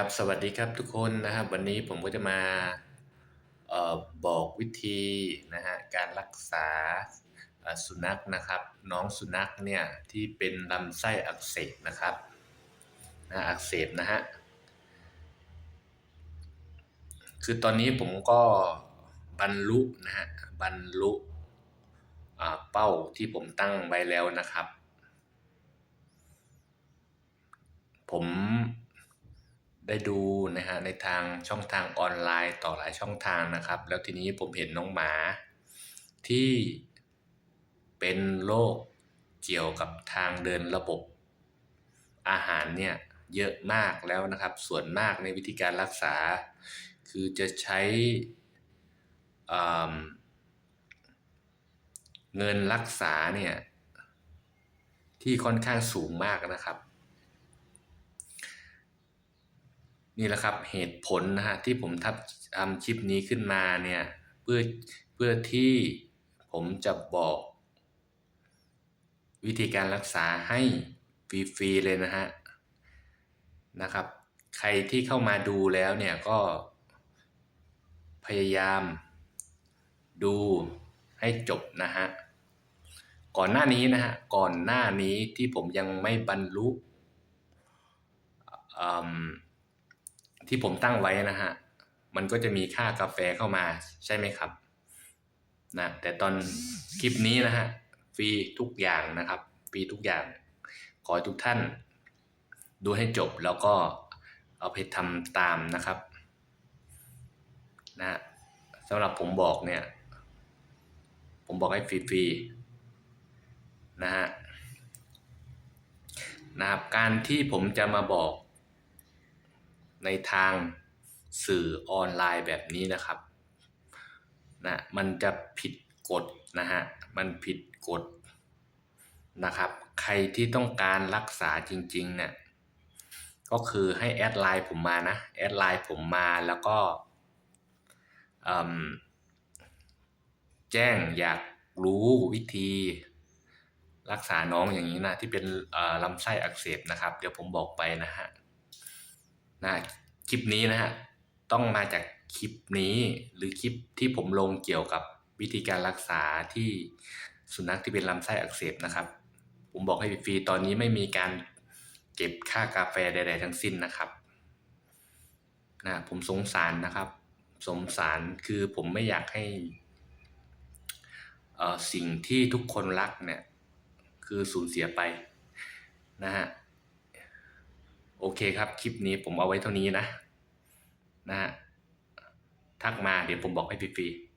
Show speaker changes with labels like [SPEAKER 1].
[SPEAKER 1] ครับสวัสดีครับทุกคนนะครับวันนี้ผมก็จะมาเออบอกวิธีนะฮะการรักษาสุนัขนะครับ น้องสุนัขเนี่ยที่เป็นลำไส้อักเสบนะครับนะอักเสบนะฮะคือตอนนี้ผมก็บรรลุนะฮะบรรลุเป้าที่ผมตั้งไว้แล้วนะครับ ผม ได้ดูนะฮะในทางช่องทางออนไลน์ต่อหลายช่องทางนะครับ แล้วทีนี้ผมเห็นน้องหมาที่เป็นโรคเกี่ยวกับทางเดินระบบอาหารเนี่ยเยอะมากแล้วนะครับ ส่วนมากในวิธีการรักษา คือจะใช้เงินรักษาเนี่ยที่ค่อนข้างสูงมากนะครับ นี่แหละครับเหตุผลนะฮะที่ผมทับทำคลิปนี้ขึ้นมาเนี่ยเพื่อเพื่อที่ผมจะบอก วิธีการรักษาให้ฟรีๆเลยนะฮะนะครับ ใครที่เข้ามาดูแล้วเนี่ยก็พยายามดูให้จบนะฮะก่อนหน้านี้นะฮะก่อนหน้านี้ที่ผมยังไม่บรรลุอืม ที่ผมตั้งไว้นะฮะ มันก็จะมีค่ากาแฟเข้ามาใช่ไหมครับ นะ แต่ตอนคลิปนี้นะฮะ ฟรีทุกอย่างนะครับ ฟรีทุกอย่าง ขอให้ทุกท่าน ดูให้จบแล้วก็เอาไปทำตามนะครับ นะสำหรับผมบอกเนี่ย ผมบอกให้ฟรีๆนะฮะนะครับการที่ผมจะมาบอก ในทางสื่อออนไลน์แบบนี้นะครับนะมันจะผิดกฎนะฮะมันผิดกฎนะครับ ใครที่ต้องการรักษาจริงๆเนี่ยก็คือให้แอดไลน์ผมมานะแอดไลน์ผมมาแล้วก็แจ้งอยากรู้วิธีรักษาน้องอย่างนี้นะที่เป็นลำไส้อักเสบนะครับ เดี๋ยวผมบอกไปนะฮะ นะคลิปนี้นะฮะต้องมาจากคลิปนี้หรือคลิปที่ผมลงเกี่ยวกับวิธีการรักษาที่สุนัขที่เป็นลำไส้อักเสบนะครับ ผมบอกให้ฟรีตอนนี้ไม่มีการเก็บค่ากาแฟใด ๆ ทั้งสิ้นนะครับนะผมสงสารนะครับ สงสารคือผมไม่อยากให้สิ่งที่ทุกคนรักเนี่ยคือสูญเสียไปนะฮะ โอเคครับ คลิปนี้ผมเอาไว้เท่านี้นะ นะฮะ ทักมาเดี๋ยวผมบอกให้ฟรีๆ